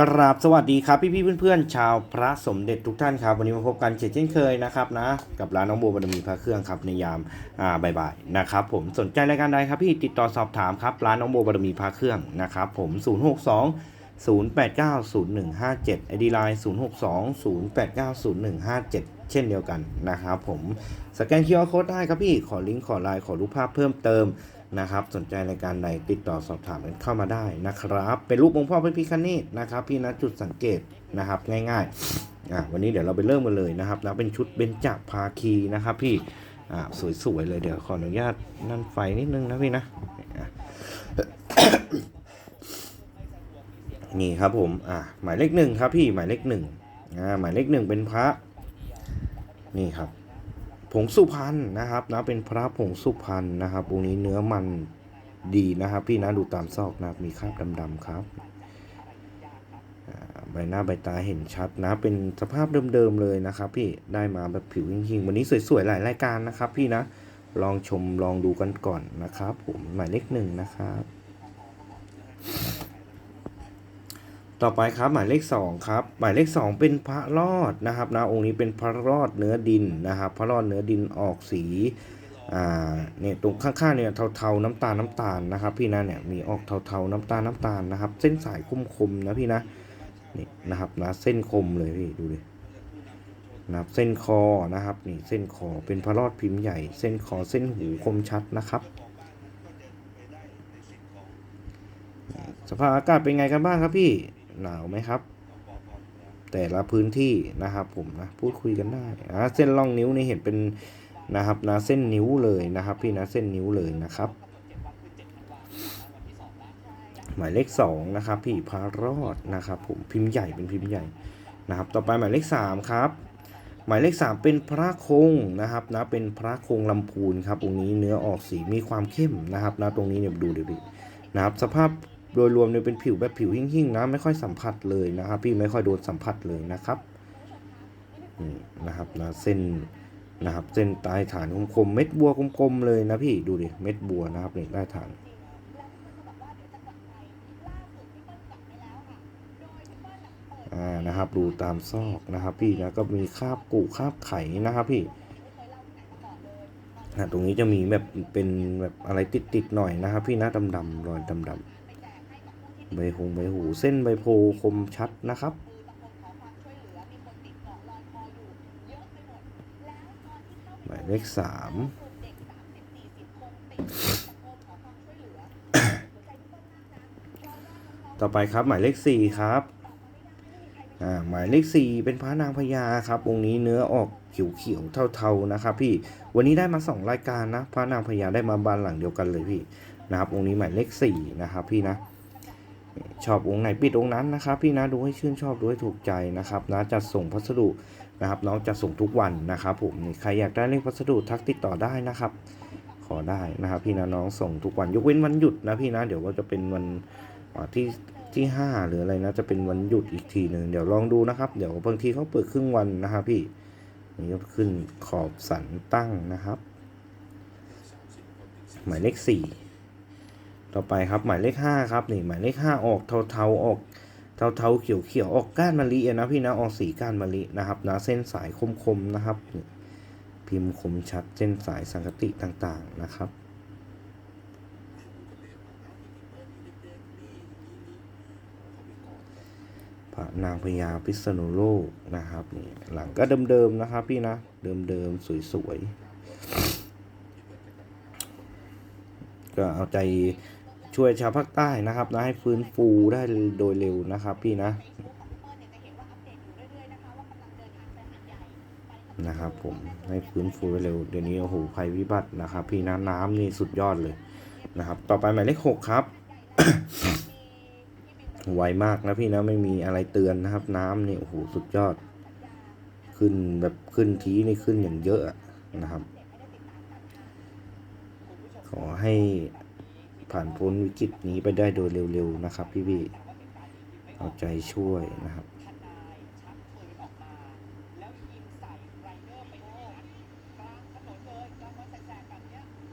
กราบสวัสดีครับ พี่พี่เพื่อนๆ ชาวพระสมเด็จทุกท่านครับ วันนี้มาพบกันเช่นเคยนะครับนะ กับร้านน้องโบบารมีพระเครื่องครับในยามอ่าบ่ายๆนะครับผมสนใจรายการใดครับพี่ติดต่อสอบถามครับร้านน้องโบบารมีพระเครื่องนะครับผม 062 0890157 ID Line 062 0890157 เช่นเดียวกันนะครับผมสแกน QR Code ได้ครับพี่ขอลิงก์ขอไลน์ขอรูปภาพเพิ่มเติม นะครับ สนใจรายการใดติดต่อสอบถามกันเข้ามาได้นะครับ เป็นรูปองค์พ่อพระพิคเนตนะครับ พี่นะจุดสังเกตนะครับ ง่ายๆอะวันนี้เดี๋ยวเราไปเริ่มกันเลยนะครับ แล้วเป็นชุดเบญจภาคีนะครับพี่อ่าสวยๆเลยเดี๋ยวขออนุญาตนั่นไฟนิดนึงนะพี่นะอะนี่ครับผมอ่าหมายเลขหนึ่งครับพี่หมายเลขหนึ่งอ่าหมายเลขหนึ่งเป็นพระ นี่ครับ ผงสุพรรณนะครับนะเป็นพระผงสุพรรณนะครับองค์นี้เนื้อมันดีนะครับ พี่นะดูตามซอกนะมีคราบดำๆครับใบหน้าใบตาเห็นชัดนะ เป็นสภาพเดิมๆเลยนะครับ พี่ได้มาแบบผิวจริงๆวันนี้สวยๆหลายรายการนะครับ พี่นะลองชมลองดูกันก่อนนะครับ ผมหมายเลขหนึ่งนะครับ ต่อไปครับหมายเลขสองครับ หมายเลขสองเป็นพระรอดนะครับนะองค์นี้เป็นพระรอดเนื้อดินนะครับ พระรอดเนื้อดินออกสีอ่าเนี่ยตรงข้างๆเนี่ยเทาๆน้ำตาลน้ำตาลนะครับ พี่นะเนี่ยมีออกเทาๆน้ำตาลน้ำตาลนะครับ เส้นสายคมๆนะพี่นะนี่นะครับนะเส้นคมเลยพี่ดูดินะครับเส้นคอนะครับนี่เส้นคอเป็นพระรอดพิมพ์ใหญ่ เส้นคอเส้นหูคมชัดนะครับสภาพอากาศเป็นไงกันบ้างครับพี่ หนาวไหมครับ แต่ละพื้นที่นะครับผมนะพูดคุยกันได้อ่าเส้นร่องนิ้วนี่เห็นเป็นนะครับนะเส้นนิ้วเลยนะครับ พี่นะเส้นนิ้วเลยนะครับ หมายเลขสองนะครับพี่พารอดนะครับ ผมพิมพ์ใหญ่เป็นพิมพ์ใหญ่นะครับ ต่อไปหมายเลขสามครับหมายเลขสามเป็นพระคงนะครับนะเป็นพระคงลำพูนครับตรงนี้เนื้อออกสีมีความเข้มนะครับนะตรงนี้เนี่ยดูเดี๋ยวดินะครับสภาพ โดยรวมเนี่ยเป็นผิวแบบผิวหิ่งๆนะไม่ค่อยสัมผัสเลยนะครับ พี่ไม่ค่อยโดนสัมผัสเลยนะครับนี่นะครับนะเส้นนะครับเส้นใต้ฐานคมๆเม็ดบัวกลมๆเลยนะพี่ดูดิเม็ดบัวนะครับนี่ใต้ฐานอ่านะครับดูตามซอกนะครับพี่นะก็มีคราบกุคราบไข่นะครับพี่นะตรงนี้จะมีแบบเป็นแบบอะไรติดๆหน่อยนะครับพี่นะดำๆรอยดำๆ ใบหงใบหูเส้นใบโพคมชัดนะครับ หมายเลขสามต่อไปครับหมายเลขสี่ครับอ่าหมายเลขสี่เป็นพระนางพญาครับองค์นี้เนื้อออกเขียวๆเทาๆนะครับ พี่วันนี้ได้มาสองรายการนะ พระนางพญาได้มาบานหลังเดียวกันเลยพี่นะครับองค์นี้หมายเลขสี่นะครับพี่นะ ชอบองค์ไหนปิดองค์นั้นนะครับพี่นะดูให้ชื่นชอบดูให้ถูกใจนะครับนะจัดส่งพัสดุนะครับน้องจัดส่งทุกวันนะครับผมใครอยากได้เลขพัสดุทักติดต่อได้นะครับ ขอได้นะครับพี่นะน้องส่งทุกวันยกเว้นวันหยุดนะพี่นะเดี๋ยวว่าจะเป็นวันที่ที่ห้าหรืออะไรนะจะเป็นวันหยุดอีกทีหนึ่งเดี๋ยวลองดูนะครับ เดี๋ยวบางทีเขาเปิดครึ่งวันนะครับพี่นี่ก็ขึ้นขอบสันตั้งนะครับ หมายเลขสี่ ต่อไปครับหมายเลขห้าครับนี่หมายเลขห้าออกเทาๆออกเทาๆเขียวๆออกก้านมะลิอะนะพี่นะออกสีก้านมะลินะครับนะเส้นสายคมๆนะครับ พิมพ์คมชัดเส้นสายสังกติต่างๆนะครับ พระนางพญาพิษณุโลกนะครับนี่หลังก็เดิมๆนะครับพี่นะเดิมๆสวยๆก็เอาใจ ช่วยชาวภาคใต้นะครับนะให้ฟื้นฟูได้โดยเร็วนะครับพี่นะนะครับผมให้ฟื้นฟูได้เร็วเดี๋ยวนี้โอ้โหภัยพิบัตินะครับ พี่นะน้ำนี่สุดยอดเลยนะครับ ต่อไปหมายเลขหกครับไวมากนะพี่นะไม่มีอะไรเตือนนะครับ น้ำนี่โอ้โหสุดยอด ขึ้นแบบขึ้นทีนี่ขึ้นอย่างเยอะอะนะครับ ขอให้ ผ่านพ้นวิกฤตนี้ไปได้โดยเร็วๆนะครับ พี่ๆเอาใจช่วยนะครับ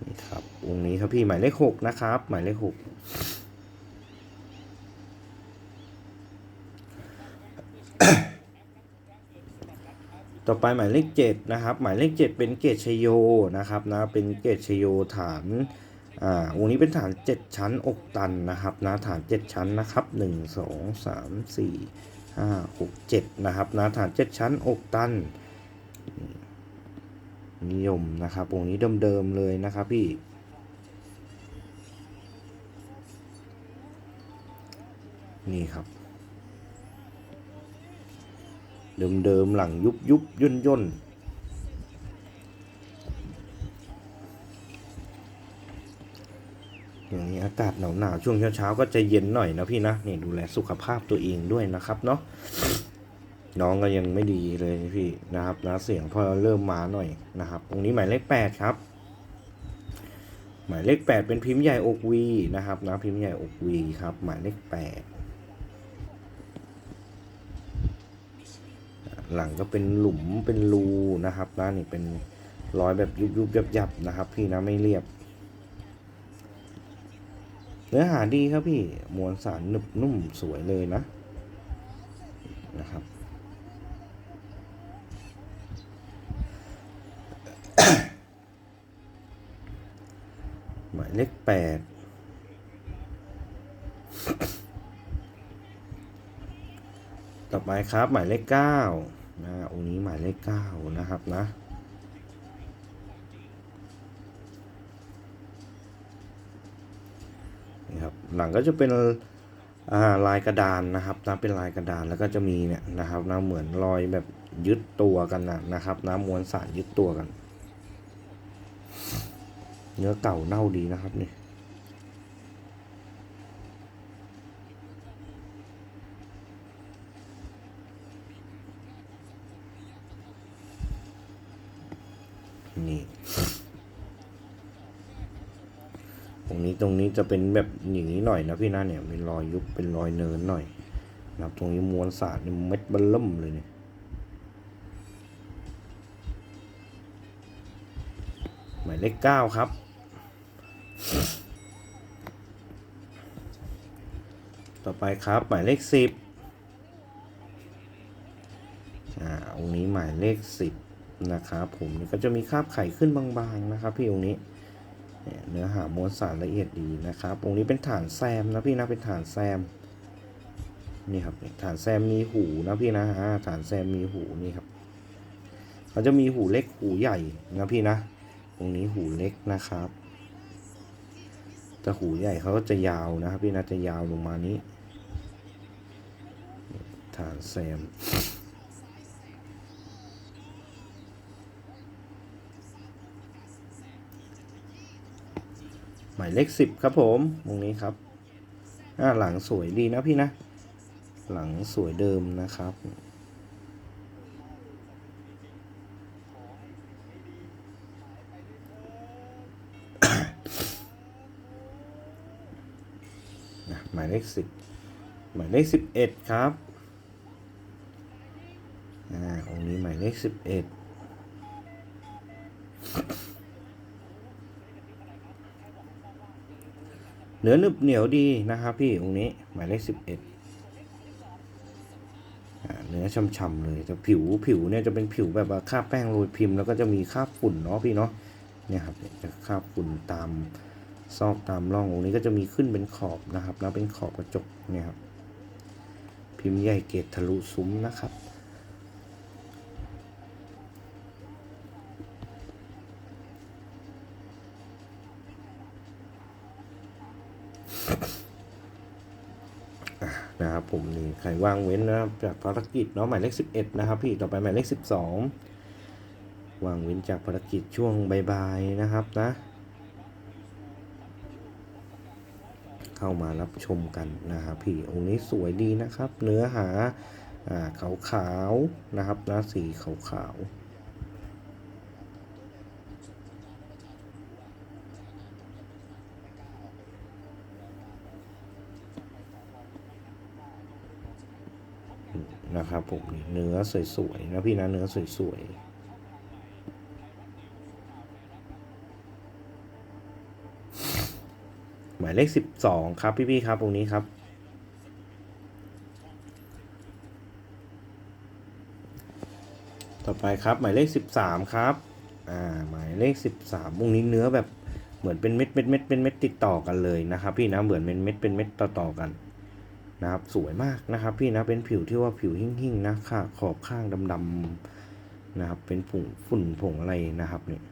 นี่ครับวงนี้ครับพี่หมายเลขหกนะครับ หมายเลขหกต่อไปหมายเลขเจ็ดนะครับ หมายเลขเจ็ดเป็นเกรดชโยนะครับนะเป็นเกรดชโยฐาน อ่าองค์นี้เป็นฐานเจ็ดชั้นอกตันนะครับนะฐานเจ็ดชั้นนะครับหนึ่งสองสามสี่ห้าหกเจ็ดนะครับนะฐานเจ็ดชั้นอกตัน นิยมนะครับองค์นี้เดิมๆเลยนะครับพี่นี่ครับ เดิมๆหลังยุบยุบย่นย่น อย่างนี้อากาศหนาวหนาวๆช่วงเช้าๆก็จะเย็นหน่อยนะพี่นะนี่ดูแลสุขภาพตัวเองด้วยนะครับเนาะน้องก็ยังไม่ดีเลยพี่นะครับนะเสียงพอเริ่มมาหน่อยนะครับ ตรงนี้หมายเลขแปดครับ หมายเลขแปดเป็นพิมพ์ใหญ่อกวีนะครับนะพิมพ์ใหญ่อกวีครับ หมายเลขแปดหลังก็เป็นหลุมเป็นรูนะครับนะนี่เป็นรอยแบบยุบยุบยับยับๆนะครับ พี่นะไม่เรียบ เนื้อหาดีครับพี่มวลสารหนึบนุ่มสวยเลยนะนะครับหมายเลขแปดต่อไปครับหมายเลขเก้านะองค์นี้หมายเลขเก้านะครับนะ นี่ครับ หลังก็จะเป็นลายกระดานนะครับนะเป็นลายกระดานแล้วก็จะมีเนี่ยนะครับนะเหมือนรอยแบบยึดตัวกันนะนะครับนะมวลสารยึดตัวกัน เนื้อเก่าเน่าดีนะครับนี่นี่ รงนี้ตรงนี้จะเป็นแบบอย่างนี้หน่อยนะพี่นะเนี่ยเป็นรอยยุบเป็นรอยเนินหน่อยนะครับตรงนี้มวลสารนี่เม็ดเบลล่มเลยเนี่ยหมายเลขเก้าครับ ต่อไปครับหมายเลขสิบอ่าองค์นี้หมายเลขสิบนะครับผมก็จะมีคราบไข่ขึ้นบางๆนะครับพี่องค์นี้ เนื้อหามวลสารละเอียดดีนะครับตรงนี้เป็นฐานแซมนะพี่นะเป็นฐานแซมนี่ครับฐานแซมมีหูนะพี่นะอ่าฐานแซมมีหูนี่ครับเขาจะมีหูเล็กหูใหญ่นะพี่นะตรงนี้หูเล็กนะครับแต่หูใหญ่เขาก็จะยาวนะครับพี่นะจะยาวลงมานี้ฐานแซม มายเลขสิบครับผมตรงนี้ครับอ่าหลังสวยดีนะพี่นะ หลังสวยเดิมนะครับหมายเลขสิบหมายเลขสิบเอ็ดครับอ่าองนี้หมายเลขสิบเอ็ด เนื้อนึบเหนียวดีนะครับพี่องค์นี้หมายเลขสิบเอ็ดเนื้อช่ำๆเลยแต่ผิวผิวเนี่ยจะเป็นผิวแบบว่าคราบแป้งโรยพิมพ์แล้วก็จะมีคราบฝุ่นเนาะพี่เนาะเนี่ยครับจะคราบฝุ่นตามซอกตามร่ององนี้ก็จะมีขึ้นเป็นขอบนะครับแล้วเป็นขอบกระจกเนี่ยครับพิมพ์ใหญ่เกตทะลุซุ้มนะครับ ผมนี่ใครว่างเว้นนะครับจากภารกิจเนาะหมายเลข11 นะครับ พี่ต่อไปหมายเลข 12ว่างเว้นจากภารกิจช่วงบ่ายๆนะครับนะ เข้ามารับชมกันนะครับพี่องค์นี้สวยดีนะครับ เนื้อหาอ่าขาวๆนะครับนะสีขาวๆ นะครับผมเนื้อสวยๆนะพี่นะเนื้อสวยๆหมายเลข12ครับพี่ๆครับตรงนี้ครับ ต่อไปครับหมายเลขสิบสามครับอ่าหมายเลขสิบสามวงนี้เนื้อแบบเหมือนเป็นเม็ดเม็ดเม็ดเป็นเม็ดติดต่อกันเลยนะครับ พี่นะเหมือนเป็นเม็ดเป็นเม็ดต่อต่อกัน นะครับสวยมากนะครับพี่นะเป็นผิวที่ว่าผิวหิ่งๆนะค่ะขอบข้างดำๆนะครับ เป็นผงฝุ่นผงอะไรนะครับเนี่ย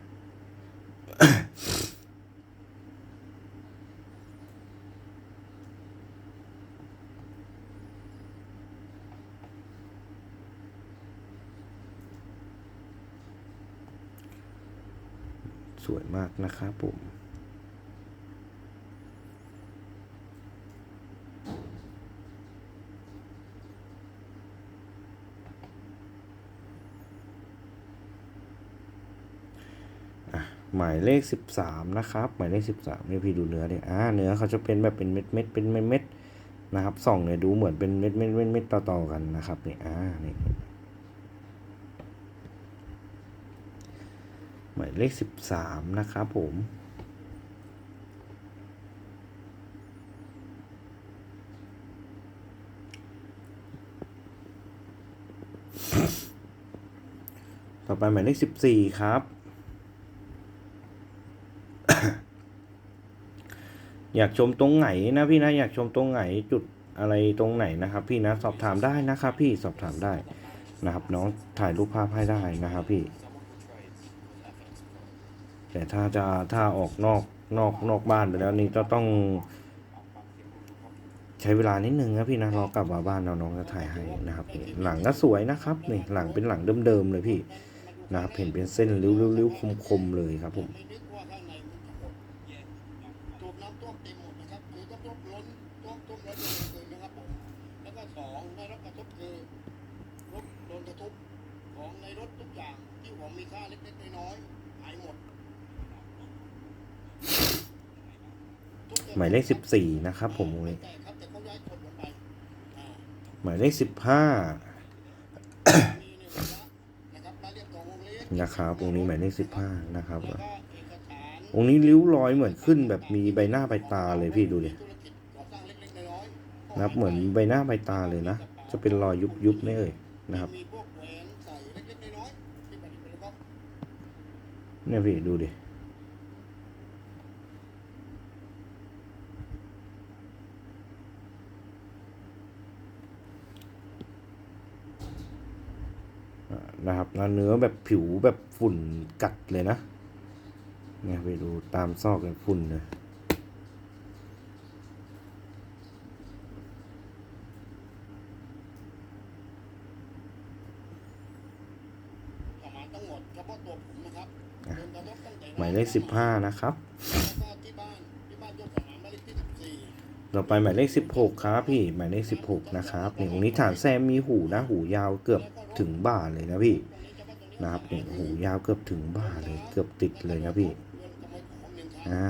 สวยมากนะครับผม หมายเลขสิบสามนะครับ หมายเลขสิบสามนี่พี่ดูเนื้อดิอ่าเนื้อเขาจะเป็นแบบเป็นเม็ดเม็ดเป็นเม็ดเม็ดนะครับส่องเนี่ยดูเหมือนเป็นเม็ดเม็ดเม็ดเม็ดต่อต่อๆกันนะครับนี่อ่านี่หมายเลขสิบสามนะครับผมต่อไปหมายเลขสิบสี่ครับ อยากชมตรงไหนนะพี่นะอยากชมตรงไหนจุดอะไรตรงไหนนะครับ พี่นะสอบถามได้นะครับ พี่สอบถามได้นะครับ น้องถ่ายรูปภาพให้ได้นะครับ พี่ แต่ถ้าจะถ้าออกนอกนอกนอกบ้านไปแล้วนี่ก็ต้อง ใช้เวลานิดนึงนะพี่นะรอกลับมาบ้านเราน้องจะถ่ายให้นะครับ หลังก็สวยนะครับนี่หลังเป็นหลังเดิมๆเลยพี่นะครับเห็นเป็นเส้นริ้วๆคมๆเลยครับผม ไม่นึกว่าข้างในมันจะหมดถูกน้ำท่วมเต็มหมดนะครับคือต้องท่วมล้นท่วมท่วมล้นเลยนะครับผมแล้วก็สองได้รับกระทบคือรถโดนกระทบของในรถทุกอย่างที่ของมีค่าเล็กๆน้อยๆหายหมดทุกอง หมายเลขสิบสี่นะครับผมวงนี้หมายเลขสิบห้านะครับองครับวงนี้หมายเลขสิบห้านะครับอกสารงนี้ริ้วรอยเหมือนขึ้นแบบมีใบหน้าใบตาเลยพี่ดูดิธุรกิจก่อสร้างเล็กๆน้อยนะครับเหมือนใบหน้าใบตาเลยนะ จะเป็นรอยยุบยุบๆนี่เอ่ยนะครับมีพวกแหวนใส่เล็กๆน้อยๆที่ประดิษฐ์เป็นก็เนี่ยพี่ดูดิ นะครับแล้วเนื้อแบบผิวแบบฝุ่นกัดเลยนะ เนี่ยไปดูตามซอกเลยฝุ่นเลยประมาณทั้งหมดเฉพาะตัวผมนะครับอะโดนกระทบตั้งแต่หมายเลขสิบห้านะครับแล้วก็ที่บ้านที่บ้านยกสนามบ้านเลขที่สิบสี่ต่อไปหมายเลขสิบหกครับพี่ หมายเลขสิบหกนะครับนี่ตรงนี้ฐานแซมมีหูนะ หูยาวเกือบ ถึงบ่าเลยนะพี่นะครับนี่หูยาวเกือบถึงบ่าเลยเกือบติดเลยนะพี่เงินกำไรของหนึ่งครั้งอ่า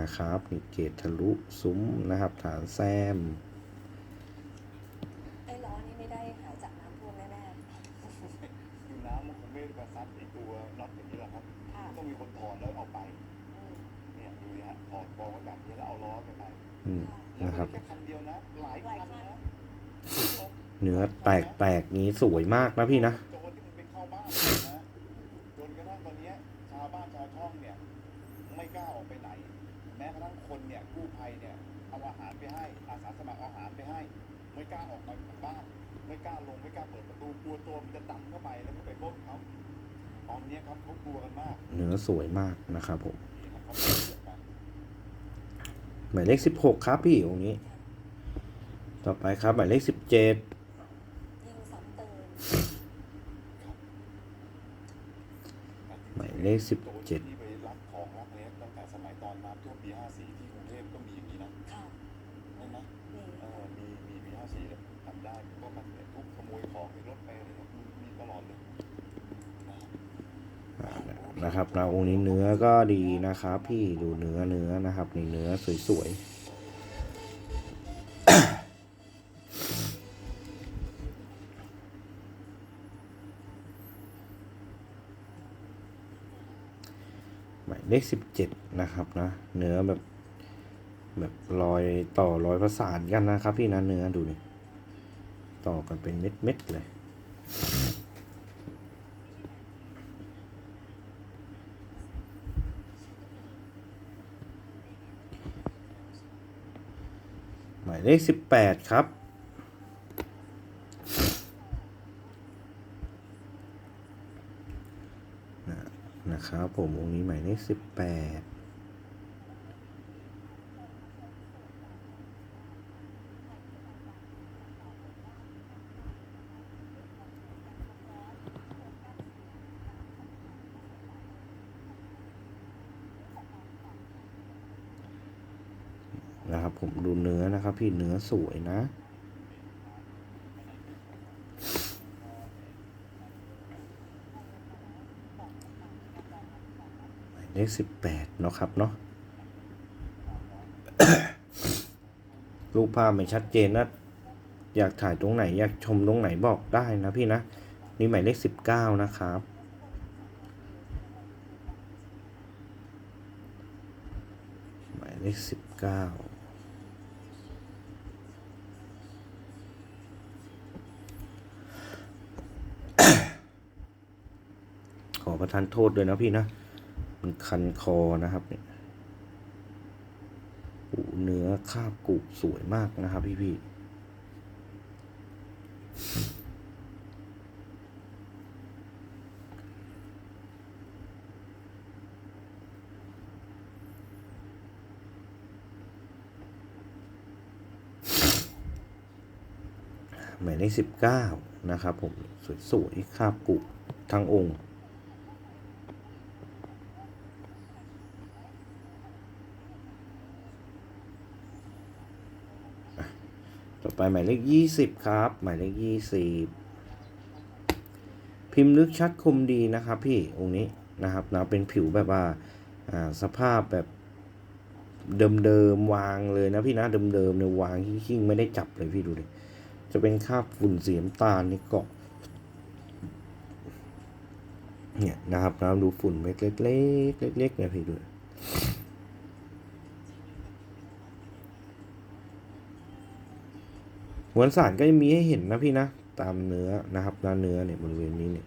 นะครับนี่เกตทะลุซุ้มนะครับฐานแซมไอ้ล้อนี่ไม่ได้หายจากน้ำท่วมแน่คือน้ำมันคงไม่ได้มาซัดไอ้ตัวน็อตอย่างนี้หรอกครับๆค่ะต้องมีคนถอดแล้วเอาไปอืมเนี่ยดูนะฮะถอดกองไว้แบบนี้แล้วเอาล้อไปไปอืม แล้ว นะครับ ไม่ใช่คันเดียวนะ หลายคันนะ เนื้อแตกแตกๆนี้สวยมากนะพี่นะโจรที่มันไปเข้าบ้านเลยนะจนกระทั่งตอนเนี้ยชาวบ้านชาวช่องเนี่ยไม่กล้าออกไปไหนแม้กระทั่งคนเนี่ยกู้ภัยเนี่ยเอาอาหารไปให้อาสาสมัครเอาอาหารไปให้ไม่กล้าออกมาจากบ้านไม่กล้าลงไม่กล้าเปิดประตูกลัวตัวมันจะดำเข้าไปแล้วก็ไปพบเขาตอนเนี้ยครับเขากลัวกันมากเนื้อสวยมากนะครับผมนี่ครับเขาเป็นเรื่องกันหมายเลขสิบหกครับพี่องค์นี้ ต่อไปครับ หมายเลขสิบเจ็ด ยิงซ้ำเติม หมาย เลขสิบเจ็ดที่ไปรับของรักเล็กตั้งแต่สมัยตอนน้ำท่วมปี54ที่กรุงเทพก็มีอย่างนี้นะค่ะใช่ไหมนี่เออมีมีปี54เนี่ยทำได้ก็มันเนี่ยทุบขโมยของในรถไปอะไรเนี่ยมีมีตลอดเลยนะอ่านะครับนะองค์นี้เนื้อก็ดีนะครับ พี่ดูเนื้อเนื้อนะครับนี่เนื้อสวยๆ เลขสิบเจ็ดนะครับนะเนื้อแบบแบบรอยต่อรอยประสานกันนะครับ พี่นะเนื้อดูนี่ต่อกันเป็นเม็ดเม็ดเลย หมายเลขสิบแปดครับ นะครับผมองค์นี้หมายเลขสิบแปดนะครับผมดูเนื้อนะครับพี่เนื้อสวยนะ เลขสิบแปดเนาะครับเนาะรูปภาพไม่ชัดเจนนะอยากถ่ายตรงไหน อยากชมตรงไหนบอกได้นะพี่นะ นี่หมายเลขสิบเก้านะครับหมายเลขสิบเก้าขอประทานโทษด้วยนะพี่นะ มันคันคอนะครับเนี่ยโอ้เนื้อคาบกุสวยมากนะครับพี่พี่หมายเลขสิบเก้านะครับผม สวยๆคาบกุทั้งองค์ ต่อไป หมายเลขยี่สิบครับ หมายเลขยี่สิบพิมพ์ลึกชัดคมดีนะครับ พี่องค์นี้นะครับนะเป็นผิวแบบว่าสภาพแบบเดิมๆวางเลยนะพี่นะเดิมๆเนี่ยวางขิ้งๆไม่ได้จับเลยพี่ดูดิจะเป็นคราบฝุ่นเสีน้ำตาลนี่เกาะเนี่ยนะครับนะดูฝุ่นเม็ดเล็กๆเล็กๆเนี่ยพี่ดู มวลสารก็จะมีให้เห็นนะพี่นะ ตามเนื้อนะครับนเนื้อเนี่ยบริเวณนี้เนี่ย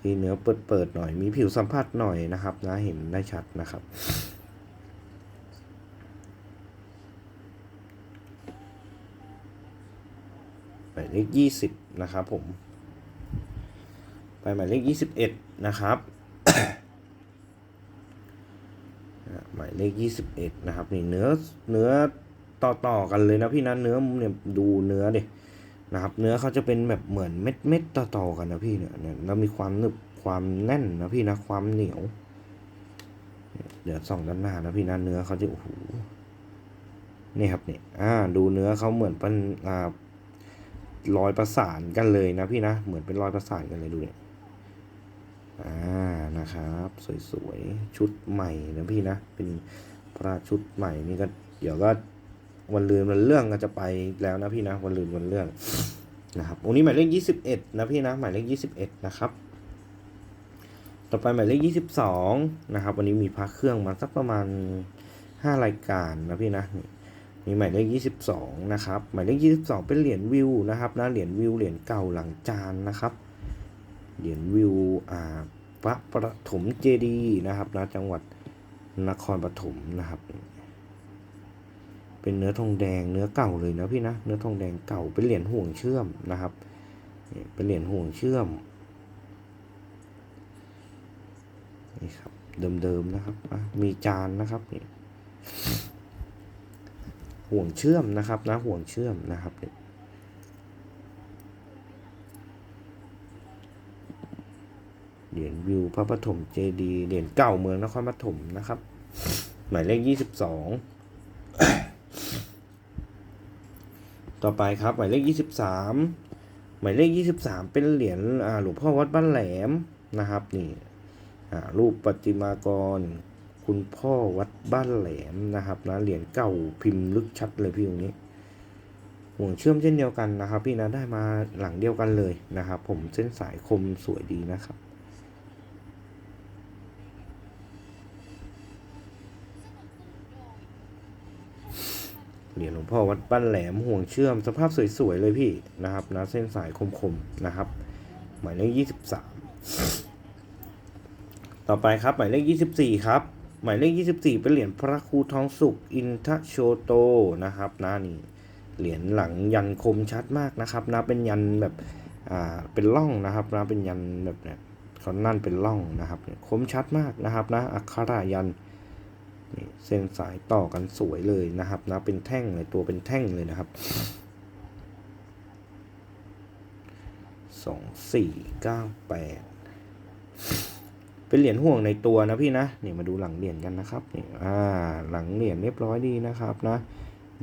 ที่เนื้อเปิดเปิดๆหน่อยมีผิวสัมผัสหน่อยนะครับนะเห็นได้ชัดนะครับ หมายเลขยี่สิบนะครับผม ไปหมายเลขยี่สิบเอ็ดนะครับหมายเลขยี่สิบเอ็ดนะครับนี่เนื้อเนื้อ ต่อต่อกันเลยนะพี่นะเนื้อเนี่ยดูเนื้อดินะครับ เนื้อเขาจะเป็นแบบเหมือนเม็ดเม็ดต่อต่อกันนะพี่เนี่ยเนี่ยแล้วมีความหนึบความแน่นนะพี่นะความเหนียวเนี่ยเดี๋ยวส่องด้านหน้านะพี่นะเนื้อเขาจะโอ้โหนี่ครับเนี่ยอ่า ดูเนื้อเขาเหมือนเป็นอ่ารอยประสานกันเลยนะพี่นะเหมือนเป็นรอยประสานกันเลยดูเนี่ยอ่านะครับ สวยๆชุดใหม่นะพี่นะเป็นพระชุดใหม่นี่ก็เดี๋ยวก็ วันลืนวันเรื่องก็จะไปแล้วนะพี่นะวันลืนวันเรื่องนะครับองค์นี้หมายเลขยี่สิบเอ็ดนะพี่นะหมายเลขยี่สิบเอ็ดนะครับต่อไปหมายเลขยี่สิบสองนะครับ วันนี้มีพระเครื่องมาสักประมาณห้ารายการนะพี่นะมีหมายเลขยี่สิบสองนะครับหมายเลขยี่สิบสองเป็นเหรียญวิวนะครับนะเหรียญวิวเหรียญเก่าหลังจานนะครับเหรียญวิวอ่าพระประถมเจดีย์นะครับนะจังหวัดนครปฐมนะครับ เป็นเนื้อทองแดงเนื้อเก่าเลยนะพี่นะเนื้อทองแดงเก่าเป็นเหรียญห่วงเชื่อมนะครับนี่เป็นเหรียญห่วงเชื่อมนี่ครับเดิมๆนะครับอะมีจานนะครับนี่ห่วงเชื่อมนะครับนะห่วงเชื่อมนะครับนี่เหรียญวิวพระปฐมเจดีย์เหรียญเก่าเมืองนครปฐมนะครับ หมายเลขยี่สิบสอง ต่อไปครับหมายเลขยี่สิบสามหมายเลขยี่สิบสามเป็นเหรียญหลวงพ่อวัดบ้านแหลมนะครับนี่รูปประติมากร คุณพ่อวัดบ้านแหลมนะครับนะเหรียญเก่าพิมพ์ลึกชัดเลยพี่ตรงนี้ห่วงเชื่อมเช่นเดียวกันนะครับ พี่นะได้มาหลังเดียวกันเลยนะครับ ผมเส้นสายคมสวยดีนะครับ เหรียญหลวงพ่อวัดบ้านแหลมห่วงเชื่อมสภาพสวยๆเลยพี่นะครับนะเส้นสายคมๆนะครับ หมายเลขยี่สิบสามต่อไปครับหมายเลขยี่สิบสี่ครับ หมายเลขยี่สิบสี่เป็นเหรียญพระครูทองสุขอินทโชโตนะครับนะนี่เหรียญหลังยันคมชัดมากนะครับนะเป็นยันแบบอ่าเป็นร่องนะครับนะเป็นยันแบบเนี่ยเขานั่นเป็นร่องนะครับคมชัดมากนะครับนะอักขระยัน เส้นสายต่อกันสวยเลยนะครับนะเป็นแท่งเลยตัวเป็นแท่งเลยนะครับสองสี่เก้าแปดเป็นเหรียญห่วงในตัวนะพี่นะนี่มาดูหลังเหรียญกันนะครับนี่อ่าหลังเหรียญเรียบร้อยดีนะครับนะ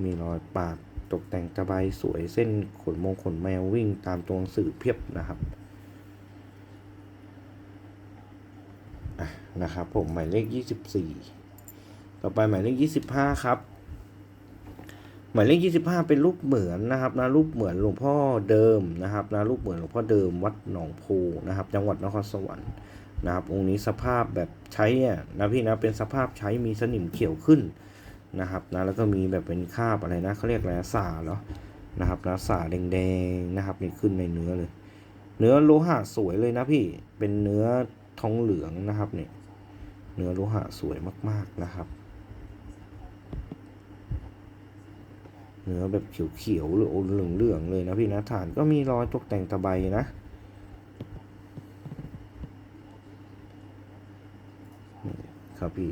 มีรอยปาดตกแต่งตะไบสวยเส้นขนมงขนแมววิ่งตามตัวหนังสื่อเพียบนะครับอะนะครับผมหมายเลข 24 ต่อไปหมายเลข25ครับ หมายเลข25เป็นรูปเหมือนนะครับนะรูปเหมือนหลวงพ่อเดิมนะครับนะรูปเหมือนหลวงพ่อเดิมวัดหนองโพนะครับ จังหวัดนครสวรรค์นะครับองค์นี้สภาพแบบใช้อะนะพี่นะเป็นสภาพใช้มีสนิมเขียวขึ้นนะครับนะแล้วก็มีแบบเป็นคาบอะไรนะเขาเรียกอะไรสาเหรอนะครับนะสาแดงๆนะครับนี่ขึ้นในเนื้อเลย เนื้อโลหะสวยเลยนะพี่เป็นเนื้อทองเหลืองนะครับเนี่ยเนื้อโลหะสวยมากๆนะครับ เนื้อแบบเขียวๆหรือเหลืองๆเลยนะพี่นะฐานก็มีรอยตกแต่งตะไบนะนี่ครับพี่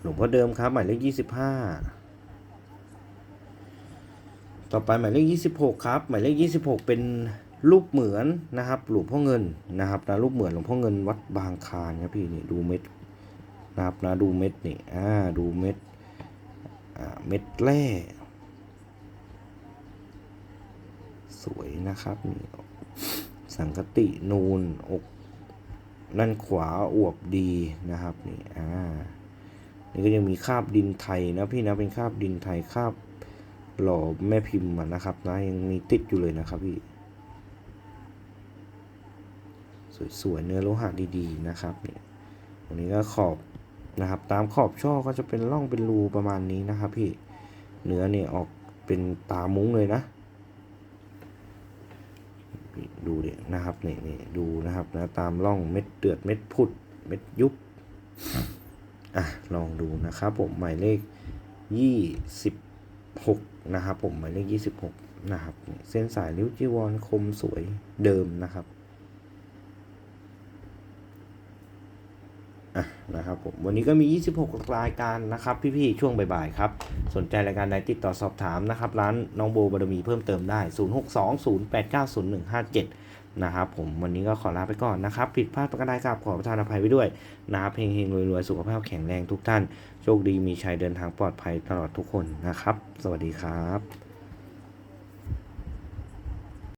หลวงพ่อเดิมครับหมายเลขยี่สิบห้าต่อไปหมายเลขยี่สิบหกครับหมายเลขยี่สิบหกเป็นรูปเหมือนนะครับหลวงพ่อเงินนะครับนะรูปเหมือนหลวงพ่อเงินวัดบางคานครับพี่นี่ดูเม็ดนะครับนะดูเม็ดนี่อ่าดูเม็ด เม็ดแร่สวยนะครับนี่สังกตินูนอกด้านขวาอวบดีนะครับนี่อ่านี่ก็ยังมีคาบดินไทยนะพี่นะเป็นคาบดินไทยคาบหล่อแม่พิมพ์นะครับนะยังมีติดอยู่เลยนะครับพี่สวยๆเนื้อโลหะดีๆนะครับเนี่ยวันนี้ก็ขอบ นะครับ ตามขอบช่อก็จะเป็นร่องเป็นรูประมาณนี้นะครับพี่เนื้อเนี่ยออกเป็นตามุ้งเลยนะดูเดี๋ยนะครับนี่นี่ดูนะครับนะตามร่องเม็ดเดือดเม็ดพุดเม็ดยุบอะลองดูนะครับผมหมายเลขยี่สิบหกนะครับผมหมายเลขยี่สิบหกนะครับเส้นสายนิ้วจีวรคมสวยเดิมนะครับอะ นะครับผมวันนี้ก็มี 26 รายการนะครับ พี่ๆช่วงบ่ายๆครับสนใจรายการใดติดต่อสอบถามนะครับ ร้านน้องโบบารมีเพิ่มเติมได้ 0620890157 นะครับผมวันนี้ก็ขอลาไปก่อนนะครับ ผิดพลาดประการใดครับขอประทานอภัยไว้ด้วยนะครับเฮงๆรวยๆ สุขภาพแข็งแรงทุกท่าน โชคดีมีชัยเดินทางปลอดภัยตลอดทุกคนนะครับ สวัสดีครับ